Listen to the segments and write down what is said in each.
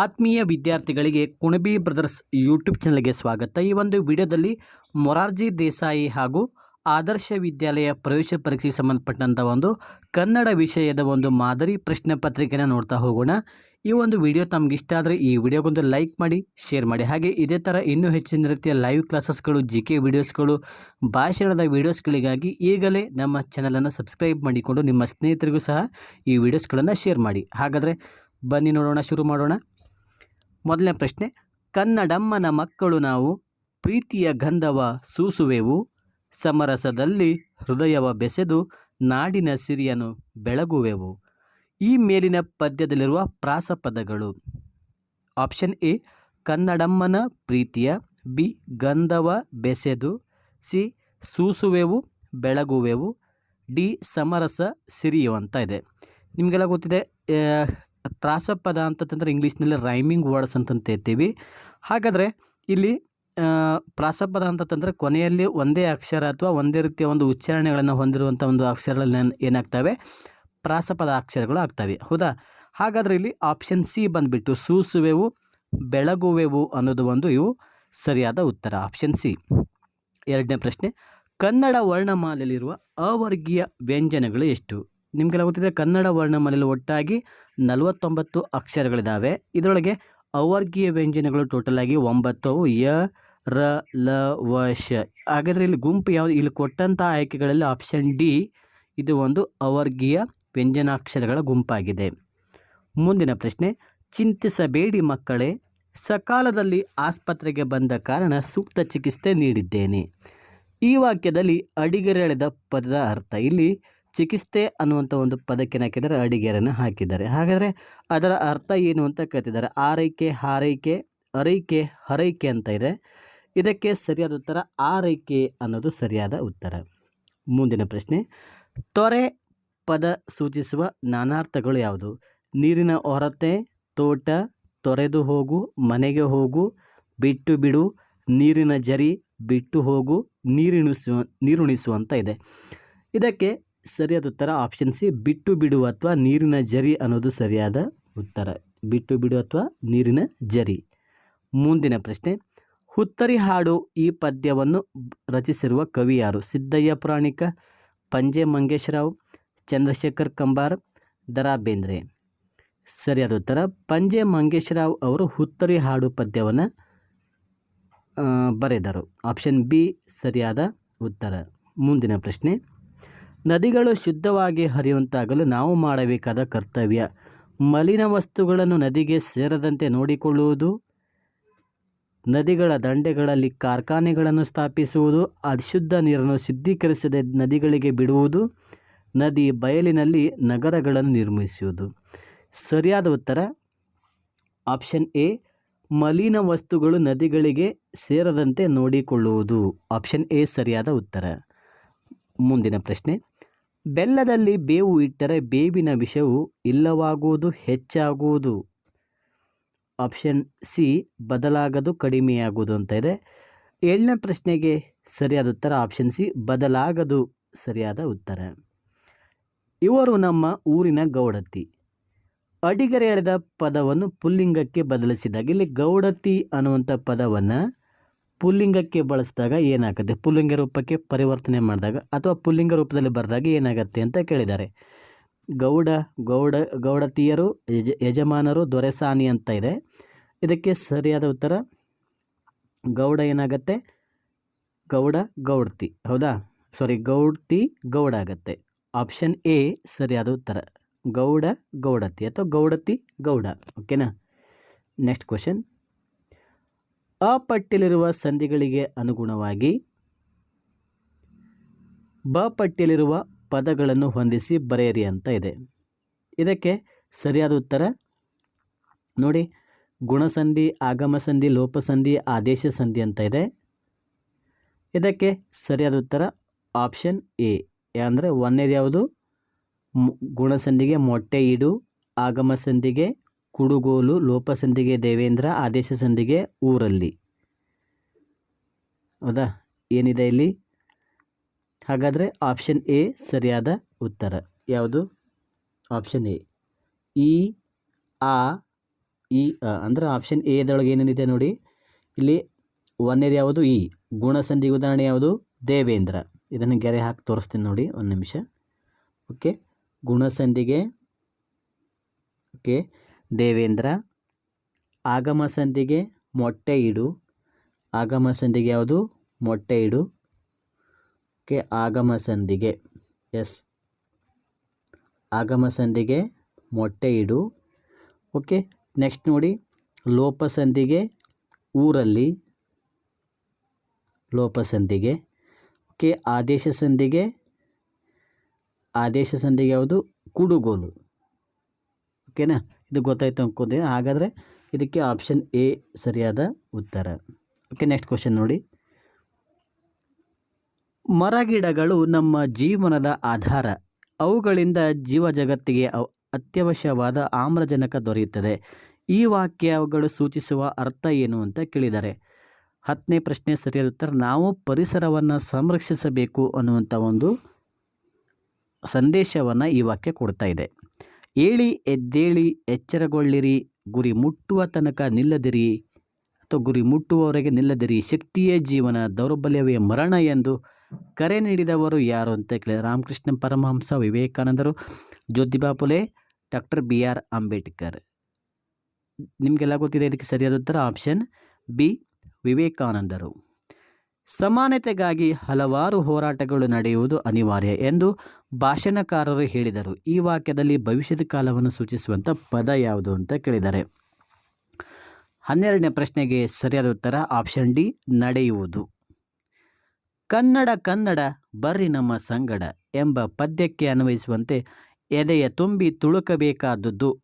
ಆತ್ಮೀಯ ವಿದ್ಯಾರ್ಥಿಗಳಿಗೆ Kunbi brothers YouTube ಚಾನಲ್ಗೆ ಸ್ವಾಗತ. ಈ ಒಂದು ವಿಡಿಯೋದಲ್ಲಿ ಮೊರಾರ್ಜಿ ದೇಸಾಯಿ ಹಾಗೂ ಆದರ್ಶ ವಿದ್ಯಾಲಯ ಪ್ರವೇಶ ಪರೀಕ್ಷೆಗೆ ಸಂಬಂಧಪಟ್ಟಂಥ ಒಂದು ಕನ್ನಡ ವಿಷಯದ ಒಂದು ಮಾದರಿ ಪ್ರಶ್ನೆ ಪತ್ರಿಕೆನ ನೋಡ್ತಾ ಹೋಗೋಣ. ಈ ಒಂದು ವಿಡಿಯೋ ತಮ್ಗೆ ಇಷ್ಟ ಆದರೆ ಈ ವಿಡಿಯೋಗೊಂದು ಲೈಕ್ ಮಾಡಿ, ಶೇರ್ ಮಾಡಿ. ಹಾಗೆ ಇದೇ ಥರ ಇನ್ನೂ ಹೆಚ್ಚಿನ ರೀತಿಯ ಲೈವ್ ಕ್ಲಾಸಸ್ಗಳು ಜಿ ಕೆ ವಿಡಿಯೋಸ್ಗಳು ಭಾಷಣದ ವಿಡಿಯೋಸ್ಗಳಿಗಾಗಿ ಈಗಲೇ ನಮ್ಮ ಚಾನಲನ್ನು ಸಬ್ಸ್ಕ್ರೈಬ್ ಮಾಡಿಕೊಂಡು ನಿಮ್ಮ ಸ್ನೇಹಿತರಿಗೂ ಸಹ ಈ ವಿಡಿಯೋಸ್ಗಳನ್ನು ಶೇರ್ ಮಾಡಿ. ಹಾಗಾದರೆ ಬನ್ನಿ ನೋಡೋಣ, ಶುರು ಮಾಡೋಣ. ಮೊದಲನೇ ಪ್ರಶ್ನೆ, ಕನ್ನಡಮ್ಮನ ಮಕ್ಕಳು ನಾವು ಪ್ರೀತಿಯ ಗಂಧವ ಸೂಸುವೆವು, ಸಮರಸದಲ್ಲಿ ಹೃದಯವ ಬೆಸೆದು ನಾಡಿನ ಸಿರಿಯನ್ನು ಬೆಳಗುವೆವು. ಈ ಮೇಲಿನ ಪದ್ಯದಲ್ಲಿರುವ ಪ್ರಾಸಪದಗಳು. ಆಪ್ಷನ್ ಎ, ಕನ್ನಡಮ್ಮನ ಪ್ರೀತಿಯ, ಬಿ, ಗಂಧವ ಬೆಸೆದು ಸಿ, ಸೂಸುವೆವು, ಬೆಳಗುವೆವು, ಡಿ, ಸಮರಸ ಸಿರಿಯು ಅಂತ ಇದೆ. ನಿಮಗೆಲ್ಲ ಗೊತ್ತಿದೆ ಆ, ಪ್ರಾಸಪದ ಅಂತಂತಂದ್ರೆ ಇಂಗ್ಲೀಷ್ನಲ್ಲಿ ರೈಮಿಂಗ್ ವರ್ಡ್ಸ್ ಅಂತಂತ ಹೇಳ್ತೀವಿ. ಹಾಗಾದರೆ ಇಲ್ಲಿ ಪ್ರಾಸಪದ ಅಂತಂದರೆ ಕೊನೆಯಲ್ಲಿ ಒಂದೇ ಅಕ್ಷರ ಅಥವಾ ಒಂದೇ ರೀತಿಯ ಒಂದು ಉಚ್ಚಾರಣೆಗಳನ್ನು ಹೊಂದಿರುವಂಥ ಒಂದು ಅಕ್ಷರಗಳನ್ನ ಏನಾಗ್ತವೆ? ಪ್ರಾಸಪದ ಅಕ್ಷರಗಳು ಆಗ್ತವೆ. ಹೌದಾ? ಹಾಗಾದರೆ ಇಲ್ಲಿ ಆಪ್ಷನ್ ಸಿ ಬಂದುಬಿಟ್ಟು ಸೂಸುವೆವು ಬೆಳಗುವೆವು ಅನ್ನೋದು ಒಂದು ಇವು ಸರಿಯಾದ ಉತ್ತರ. ಆಪ್ಷನ್ ಸಿ ಎರಡನೇ ಪ್ರಶ್ನೆ ಕನ್ನಡ ವರ್ಣಮಾಲೆಯಲ್ಲಿರುವ ಅವರ್ಗೀಯ ವ್ಯಂಜನಗಳು ಎಷ್ಟು? ನಿಮಗೆಲ್ಲ ಗೊತ್ತಿದೆ ಕನ್ನಡ ವರ್ಣಮಾಲೆಯಲ್ಲಿ ಒಟ್ಟಾಗಿ ನಲವತ್ತೊಂಬತ್ತು ಅಕ್ಷರಗಳಿದ್ದಾವೆ ಇದರೊಳಗೆ ಅವರ್ಗೀಯ ವ್ಯಂಜನಗಳು ಟೋಟಲ್ ಆಗಿ ಒಂಬತ್ತು, ಯ, ರ, ಲ, ವ, ಶ. ಹಾಗಾದರೆ ಇಲ್ಲಿ ಗುಂಪು ಯಾವುದು? ಇಲ್ಲಿ ಕೊಟ್ಟಂಥ ಆಯ್ಕೆಗಳಲ್ಲಿ ಆಪ್ಷನ್ ಡಿ ಇದು ಒಂದು ಅವರ್ಗೀಯ ವ್ಯಂಜನಾಕ್ಷರಗಳ ಗುಂಪಾಗಿದೆ. ಮುಂದಿನ ಪ್ರಶ್ನೆ, ಚಿಂತಿಸಬೇಡಿ ಮಕ್ಕಳೇ, ಸಕಾಲದಲ್ಲಿ ಆಸ್ಪತ್ರೆಗೆ ಬಂದ ಕಾರಣ ಸೂಕ್ತ ಚಿಕಿತ್ಸೆ ನೀಡಿದ್ದೇನೆ. ಈ ವಾಕ್ಯದಲ್ಲಿ ಅಡಿಗೆರೆಳೆದ ಪದದ ಅರ್ಥ ಇಲ್ಲಿ ಚಿಕಿತ್ಸೆ ಅನ್ನುವಂಥ ಒಂದು ಪದಕ್ಕೆ ಹಾಕಿದ್ದಾರೆ, ಅಡಿಗೆರನ್ನು ಹಾಕಿದ್ದಾರೆ. ಹಾಗಾದರೆ ಅದರ ಅರ್ಥ ಏನು ಅಂತ ಕೇಳ್ತಿದ್ದಾರೆ. ಆರೈಕೆ, ಹಾರೈಕೆ, ಅರೈಕೆ, ಹರೈಕೆ ಅಂತ ಇದೆ. ಇದಕ್ಕೆ ಸರಿಯಾದ ಉತ್ತರ ಆರೈಕೆ ಅನ್ನೋದು ಸರಿಯಾದ ಉತ್ತರ. ಮುಂದಿನ ಪ್ರಶ್ನೆ, ತೊರೆ ಪದ ಸೂಚಿಸುವ ನಾನಾರ್ಥಗಳು ಯಾವುದು? ನೀರಿನ ಹೊರತೆ, ತೋಟ, ತೊರೆದು ಹೋಗು, ಮನೆಗೆ ಹೋಗು, ಬಿಟ್ಟು ಬಿಡು, ನೀರಿನ ಜರಿ, ಬಿಟ್ಟು ಹೋಗು, ನೀರಿಣಿಸುವ ನೀರುಣಿಸು ಅಂತ ಇದೆ. ಇದಕ್ಕೆ ಸರಿಯಾದ ಉತ್ತರ ಆಪ್ಷನ್ ಸಿ, ಬಿಟ್ಟು ಬಿಡು ಅಥವಾ ನೀರಿನ ಜರಿ ಅನ್ನೋದು ಸರಿಯಾದ ಉತ್ತರ. ಬಿಟ್ಟು ಬಿಡು ಅಥವಾ ನೀರಿನ ಜರಿ. ಮುಂದಿನ ಪ್ರಶ್ನೆ, ಹುತ್ತರಿ ಹಾಡು ಈ ಪದ್ಯವನ್ನು ರಚಿಸಿರುವ ಕವಿ ಯಾರು? ಸಿದ್ದಯ್ಯ ಪುರಾಣಿಕ, ಪಂಜೆ ಮಂಗೇಶ್ರಾವ್, ಚಂದ್ರಶೇಖರ್ ಕಂಬಾರ್, ದರಾ ಬೇಂದ್ರೆ. ಸರಿಯಾದ ಉತ್ತರ, ಪಂಜೆ ಮಂಗೇಶ್ರಾವ್ ಅವರು ಹುತ್ತರಿ ಹಾಡು ಪದ್ಯವನ್ನು ಬರೆದರು. ಆಪ್ಷನ್ ಬಿ ಸರಿಯಾದ ಉತ್ತರ. ಮುಂದಿನ ಪ್ರಶ್ನೆ ನದಿಗಳು ಶುದ್ಧವಾಗಿ ಹರಿಯುವಂತಾಗಲು ನಾವು ಮಾಡಬೇಕಾದ ಕರ್ತವ್ಯ. ಮಲಿನ ವಸ್ತುಗಳನ್ನು ನದಿಗೆ ಸೇರದಂತೆ ನೋಡಿಕೊಳ್ಳುವುದು, ನದಿಗಳ ದಂಡೆಗಳಲ್ಲಿ ಕಾರ್ಖಾನೆಗಳನ್ನು ಸ್ಥಾಪಿಸುವುದು, ಅಶುದ್ಧ ನೀರನ್ನು ಶುದ್ಧೀಕರಿಸದೆ ನದಿಗಳಿಗೆ ಬಿಡುವುದು, ನದಿ ಬಯಲಿನಲ್ಲಿ ನಗರಗಳನ್ನು ನಿರ್ಮಿಸುವುದು. ಸರಿಯಾದ ಉತ್ತರ? ಆಪ್ಷನ್ ಎ, ಮಲಿನ ವಸ್ತುಗಳು ನದಿಗಳಿಗೆ ಸೇರದಂತೆ ನೋಡಿಕೊಳ್ಳುವುದು. ಆಪ್ಷನ್ ಎ, ಸರಿಯಾದ ಉತ್ತರ. ಮುಂದಿನ ಪ್ರಶ್ನೆ. ಬೆಲ್ಲದಲ್ಲಿ ಬೇವು ಇಟ್ಟರೆ ಬೇವಿನ ವಿಷವು ಇಲ್ಲವಾಗುವುದು ಹೆಚ್ಚಾಗುವುದು? ಆಪ್ಷನ್ ಸಿ, ಬದಲಾಗದು ಕಡಿಮೆಯಾಗುವುದು ಅಂತ ಇದೆ. ಏಳನೇ ಪ್ರಶ್ನೆಗೆ ಸರಿಯಾದ ಉತ್ತರ ಆಪ್ಷನ್ ಸಿ, ಬದಲಾಗದು ಸರಿಯಾದ ಉತ್ತರ. ಇವರು ನಮ್ಮ ಊರಿನ ಗೌಡತಿ. ಅಡಿಗರೆ ಎಳೆದ ಪದವನ್ನು ಪುಲ್ಲಿಂಗಕ್ಕೆ ಬದಲಿಸಿದಾಗ ಇಲ್ಲಿ ಗೌಡತಿ ಅನ್ನುವಂಥ ಪದವನ್ನು ಪುಲ್ಲಿಂಗಕ್ಕೆ ಬಳಸಿದಾಗ ಏನಾಗುತ್ತೆ? ಪುಲ್ಲಿಂಗ ರೂಪಕ್ಕೆ ಪರಿವರ್ತನೆ ಮಾಡಿದಾಗ ಅಥವಾ ಪುಲ್ಲಿಂಗ ರೂಪದಲ್ಲಿ ಬರೆದಾಗ ಏನಾಗುತ್ತೆ ಅಂತ ಕೇಳಿದ್ದಾರೆ. ಗೌಡ ಗೌಡ, ಗೌಡತಿಯರು, ಯಜ, ಯಜಮಾನರು, ದೊರೆಸಾನಿ ಅಂತ ಇದೆ. ಇದಕ್ಕೆ ಸರಿಯಾದ ಉತ್ತರ, ಗೌಡ ಏನಾಗತ್ತೆ? ಗೌಡ, ಗೌಡ್ತಿ. ಹೌದಾ? ಸಾರಿ ಗೌಡ್ತಿ ಗೌಡ ಆಗತ್ತೆ ಆಪ್ಷನ್ ಎ ಸರಿಯಾದ ಉತ್ತರ. ಗೌಡ, ಗೌಡತಿ ಅಥವಾ ಗೌಡತಿ, ಗೌಡ. ಓಕೆನಾ ನೆಕ್ಸ್ಟ್ ಕ್ವಶನ್ ಅ ಪಟ್ಟಿಯಲ್ಲಿರುವ ಸಂಧಿಗಳಿಗೆ ಅನುಗುಣವಾಗಿ ಬ ಪಟ್ಟಿಯಲ್ಲಿರುವ ಪದಗಳನ್ನು ಹೊಂದಿಸಿ ಬರೆಯಿರಿ ಅಂತ ಇದೆ. ಇದಕ್ಕೆ ಸರಿಯಾದ ಉತ್ತರ? ನೋಡಿ, ಗುಣಸಂಧಿ ಆಗಮ ಸಂಧಿ ಲೋಪಸಂಧಿ ಆದೇಶ ಸಂಧಿ ಅಂತ ಇದೆ. ಇದಕ್ಕೆ ಸರಿಯಾದ ಉತ್ತರ? Option A. ಅಂದರೆ ಒಂದೇದು ಯಾವುದು ಗುಣಸಂಧಿಗೆ ಮೊಟ್ಟೆ ಇಡು ಆಗಮ ಸಂಧಿಗೆ ಕುಡುಗೋಲು ಲೋಪಸಂಧಿಗೆ ದೇವೇಂದ್ರ ಆದೇಶ ಸಂದಿಗೆ ಊರಲ್ಲಿ. ಹೌದಾ? ಏನಿದೆ ಇಲ್ಲಿ? ಹಾಗಾದರೆ ಆಪ್ಷನ್ ಎ ಸರಿಯಾದ ಉತ್ತರ. ಯಾವುದು? ಆಪ್ಷನ್ ಎ ಈ, ಆ ಇ ಅಂದರೆ ಆಪ್ಷನ್ ಎ ಇದರೊಳಗೆ ಏನೇನಿದೆ ನೋಡಿ. ಇಲ್ಲಿ ಒಂದೇದು ಯಾವುದು? ಇ ಗುಣಸಂಧಿಗೆ ಉದಾಹರಣೆ ಯಾವುದು? ದೇವೇಂದ್ರ. ಇದನ್ನು ಗೆರೆ ಹಾಕಿ ತೋರಿಸ್ತೀನಿ ನೋಡಿ, ಒಂದು ನಿಮಿಷ. ಓಕೆ ಗುಣಸಂಧಿಗೆ ಓಕೆ ದೇವೇಂದ್ರ, ಆಗಮ ಸಂಧಿಗೆ ಮೊಟ್ಟೆ ಇಡು. ಆಗಮ ಸಂಧಿಗೆ ಯಾವುದು? ಮೊಟ್ಟೆ ಇಡು. ಓಕೆ ಆಗಮ ಸಂಧಿಗೆ, ಎಸ್. ಆಗಮ ಸಂಧಿಗೆ ಮೊಟ್ಟೆ ಇಡು. ಓಕೆ, ನೆಕ್ಸ್ಟ್ ನೋಡಿ. ಲೋಪ ಸಂಧಿಗೆ ಊರಲ್ಲಿ. ಲೋಪ ಸಂಧಿಗೆ, ಓಕೆ, ಆದೇಶ ಸಂಧಿಗೆ. ಆದೇಶ ಸಂಧಿಗೆ ಯಾವುದು? ಕುಡುಗೋಲು. ಓಕೆನಾ ಇದು ಗೊತ್ತಾಯಿತು ಅನ್ಕೋತೀನಿ ಹಾಗಾದರೆ ಇದಕ್ಕೆ ಆಪ್ಷನ್ ಎ ಸರಿಯಾದ ಉತ್ತರ. ಓಕೆ ನೆಕ್ಸ್ಟ್ ಕ್ವಶನ್ ನೋಡಿ. ಮರಗಿಡಗಳು ನಮ್ಮ ಜೀವನದ ಆಧಾರ. ಅವುಗಳಿಂದ ಜೀವ ಜಗತ್ತಿಗೆ ಅತ್ಯವಶ್ಯವಾದ ಆಮ್ಲಜನಕ ದೊರೆಯುತ್ತದೆ. ಈ ವಾಕ್ಯಗಳು ಸೂಚಿಸುವ ಅರ್ಥ ಏನು ಅಂತ ಕೇಳಿದ್ದಾರೆ ಹತ್ತನೇ ಪ್ರಶ್ನೆ ಸರಿಯಾದ ಉತ್ತರ, ನಾವು ಪರಿಸರವನ್ನು ಸಂರಕ್ಷಿಸಬೇಕು ಅನ್ನುವಂಥ ಒಂದು ಸಂದೇಶವನ್ನು ಈ ವಾಕ್ಯ ಕೊಡ್ತಾ ಇದೆ. ಏಳಿ ಎದ್ದೇಳಿ ಎಚ್ಚರಗೊಳ್ಳಿರಿ. ಗುರಿ ಮುಟ್ಟುವ ತನಕ ನಿಲ್ಲದಿರಿ. ಅಥವಾ ಗುರಿ ಮುಟ್ಟುವವರೆಗೆ ನಿಲ್ಲದಿರಿ. ಶಕ್ತಿಯೇ ಜೀವನ, ದೌರ್ಬಲ್ಯವೇ ಮರಣ ಎಂದು ಕರೆ ನೀಡಿದವರು ಯಾರು ಅಂತ ಕೇಳಿದ ರಾಮಕೃಷ್ಣ ಪರಮಹಂಸ ವಿವೇಕಾನಂದರು. Jyotiba Phule doctor B R Ambedkar. ನಿಮಗೆಲ್ಲ ಗೊತ್ತಿದೆ ಇದಕ್ಕೆ ಸರಿಯಾದ ಉತ್ತರ ಆಪ್ಷನ್ ಬಿ ವಿವೇಕಾನಂದರು. ಸಮಾನತೆಗಾಗಿ ಹಲವಾರು ಹೋರಾಟಗಳು ನಡೆಯುವುದು ಅನಿವಾರ್ಯ ಎಂದು ಭಾಷಣಕಾರರು ಹೇಳಿದರು. ಈ ವಾಕ್ಯದಲ್ಲಿ ಭವಿಷ್ಯದ ಕಾಲವನ್ನು ಸೂಚಿಸುವಂಥ ಪದ ಯಾವುದು ಅಂತ ಕೇಳಿದ್ದಾರೆ ಹನ್ನೆರಡನೇ ಪ್ರಶ್ನೆಗೆ ಸರಿಯಾದ ಉತ್ತರ ಆಪ್ಷನ್ ಡಿ, ನಡೆಯುವುದು. ಕನ್ನಡ ಕನ್ನಡ, ಬರ್ರಿ ನಮ್ಮ ಸಂಗಡ ಎಂಬ ಪದ್ಯಕ್ಕೆ ಅನ್ವಯಿಸುವಂತೆ ಎದೆಯ ತುಂಬಿ ತುಳುಕಬೇಕಾದದ್ದು.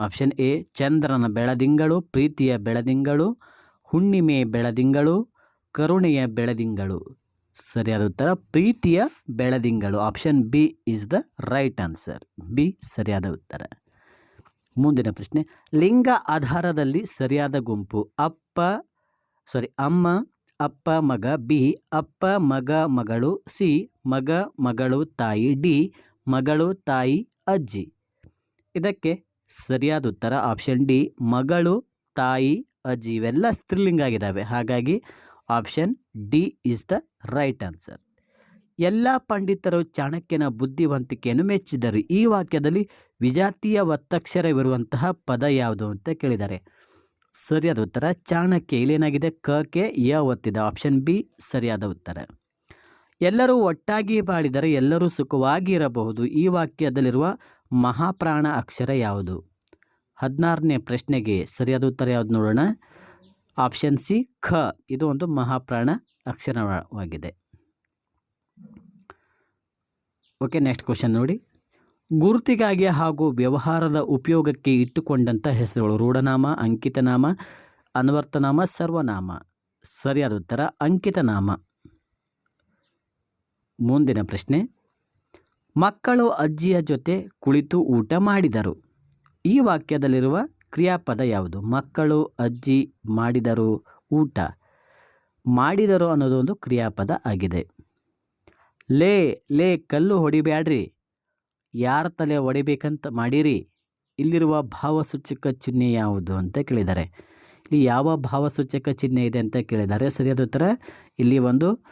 ಆಪ್ಷನ್ ಎ, ಚಂದ್ರನ ಬೆಳದಿಂಗಳು, ಪ್ರೀತಿಯ ಬೆಳದಿಂಗಳು, ಹುಣ್ಣಿಮೆ ಬೆಳದಿಂಗಳು ಕರುಣೆಯ ಬೆಳದಿಂಗಳು. ಸರಿಯಾದ ಉತ್ತರ ಪ್ರೀತಿಯ ಬೆಳದಿಂಗಳು. Option B is the right answer B ಸರಿಯಾದ ಉತ್ತರ. ಮುಂದಿನ ಪ್ರಶ್ನೆ. ಲಿಂಗ ಆಧಾರದಲ್ಲಿ ಸರಿಯಾದ ಗುಂಪು. ಅಪ್ಪ ಸಾರಿ ಅಮ್ಮ, ಅಪ್ಪ, ಮಗ, ಬಿ, ಅಪ್ಪ, ಮಗ, ಮಗಳು, ಸಿ, ಮಗ, ಮಗಳು, ತಾಯಿ, ಡಿ, ಮಗಳು, ತಾಯಿ, ಅಜ್ಜಿ. ಇದಕ್ಕೆ ಸರಿಯಾದ ಉತ್ತರ. ಆಪ್ಷನ್ ಡಿ ಮಗಳು, ತಾಯಿ, ಅಜ್ಜಿ ಇವೆಲ್ಲ ಸ್ತ್ರೀಲಿಂಗ ಆಗಿದ್ದಾವೆ. ಹಾಗಾಗಿ option D is the right answer. ಎಲ್ಲ ಪಂಡಿತರು ಚಾಣಕ್ಯನ ಬುದ್ಧಿವಂತಿಕೆಯನ್ನು ಮೆಚ್ಚಿದರು. ಈ ವಾಕ್ಯದಲ್ಲಿ ವಿಜಾತಿಯ ಒತ್ತಕ್ಷರವಿರುವಂತಹ ಪದ ಯಾವುದು ಅಂತ ಕೇಳಿದ್ದಾರೆ. ಸರಿಯಾದ ಉತ್ತರ ಚಾಣಕ್ಯ. ಇಲ್ಲೇನಾಗಿದೆ? ಕ, ಕೆ, ಯ ಒತ್ತಿದೆ ಆಪ್ಷನ್ ಬಿ ಸರಿಯಾದ ಉತ್ತರ. ಎಲ್ಲರೂ ಒಟ್ಟಾಗಿ ಬಾಳಿದರೆ ಎಲ್ಲರೂ ಸುಖವಾಗಿ ಇರಬಹುದು. ಈ ವಾಕ್ಯದಲ್ಲಿರುವ ಮಹಾಪ್ರಾಣ ಅಕ್ಷರ ಯಾವುದು? ಹದಿನಾರನೇ ಪ್ರಶ್ನೆಗೆ ಸರಿಯಾದ ಉತ್ತರ ಯಾವುದು ನೋಡೋಣ. ಆಪ್ಷನ್ ಸಿ, ಖ. ಇದು ಒಂದು ಮಹಾಪ್ರಾಣ ಅಕ್ಷರವಾಗಿದೆ. ಓಕೆ, ನೆಕ್ಸ್ಟ್ ಕ್ವಶನ್ ನೋಡಿ. ಗುರುತಿಗಾಗಿ ಹಾಗೂ ವ್ಯವಹಾರದ ಉಪಯೋಗಕ್ಕೆ ಇಟ್ಟುಕೊಂಡಂಥ ಹೆಸರುಗಳು ರೂಢನಾಮ, ಅಂಕಿತನಾಮ, ಅನ್ವರ್ತನಾಮ, ಸರ್ವನಾಮ. ಸರಿಯಾದ ಉತ್ತರ, ಅಂಕಿತನಾಮ. ಮುಂದಿನ ಪ್ರಶ್ನೆ. ಮಕ್ಕಳು ಅಜ್ಜಿಯ ಜೊತೆ ಕುಳಿತು ಊಟ ಮಾಡಿದರು. ಈ ವಾಕ್ಯದಲ್ಲಿರುವ ಕ್ರಿಯಾಪದ ಯಾವುದು? ಮಕ್ಕಳು, ಅಜ್ಜಿ ಮಾಡಿದರು ಊಟ. ಮಾಡಿದರು ಅನ್ನೋದು ಒಂದು ಕ್ರಿಯಾಪದ ಆಗಿದೆ. ಲೇ ಲೇ, ಕಲ್ಲು ಹೊಡಿಬ್ಯಾಡ್ರಿ. ಯಾರ ತಲೆ ಹೊಡಿಬೇಕಂತ ಮಾಡಿರಿ? ಇಲ್ಲಿರುವ ಭಾವಸೂಚಕ ಚಿಹ್ನೆ ಯಾವುದು ಅಂತ ಕೇಳಿದ್ದಾರೆ. ಇಲ್ಲಿ ಯಾವ ಭಾವಸೂಚಕ ಚಿಹ್ನೆ ಇದೆ ಅಂತ ಕೇಳಿದ್ದಾರೆ. ಸರಿಯಾದ ಉತ್ತರ? ಇಲ್ಲಿ ಒಂದು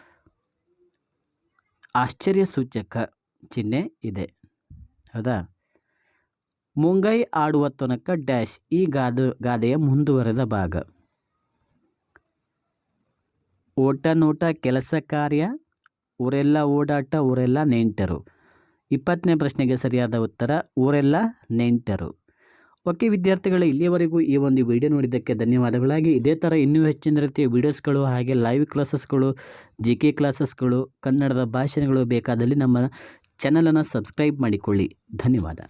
ಆಶ್ಚರ್ಯ ಸೂಚಕ ಚಿಹ್ನೆ ಇದೆ. ಹೌದಾ? ಮುಂಗೈ ಆಡುವ ತನಕ ಡ್ಯಾಶ್ ಈ ಗಾದ, ಗಾದೆಯ ಮುಂದುವರೆದ ಭಾಗ. ಓಟ ನೋಟ ಕೆಲಸ ಕಾರ್ಯ, ಊರೆಲ್ಲ ಓಡಾಟ, ಊರೆಲ್ಲ ನೆಂಟರು. ಇಪ್ಪತ್ತನೇ ಪ್ರಶ್ನೆಗೆ ಸರಿಯಾದ ಉತ್ತರ, ಊರೆಲ್ಲ ನೆಂಟರು. ಓಕೆ ವಿದ್ಯಾರ್ಥಿಗಳು, ಇಲ್ಲಿಯವರೆಗೂ ಈ ಒಂದು ವಿಡಿಯೋ ನೋಡಿದ್ದಕ್ಕೆ ಧನ್ಯವಾದಗಳಾಗಿ. ಇದೇ ಥರ ಇನ್ನೂ ಹೆಚ್ಚಿನ ರೀತಿಯ ವೀಡಿಯೋಸ್ಗಳು ಹಾಗೆ ಲೈವ್ ಕ್ಲಾಸಸ್ಗಳು ಜಿ ಕೆ ಕ್ಲಾಸಸ್ಗಳು ಕನ್ನಡದ ಭಾಷಣಗಳು ಬೇಕಾದಲ್ಲಿ ನಮ್ಮ ಚಾನಲನ್ನು ಸಬ್ಸ್ಕ್ರೈಬ್ ಮಾಡಿಕೊಳ್ಳಿ. ಧನ್ಯವಾದ.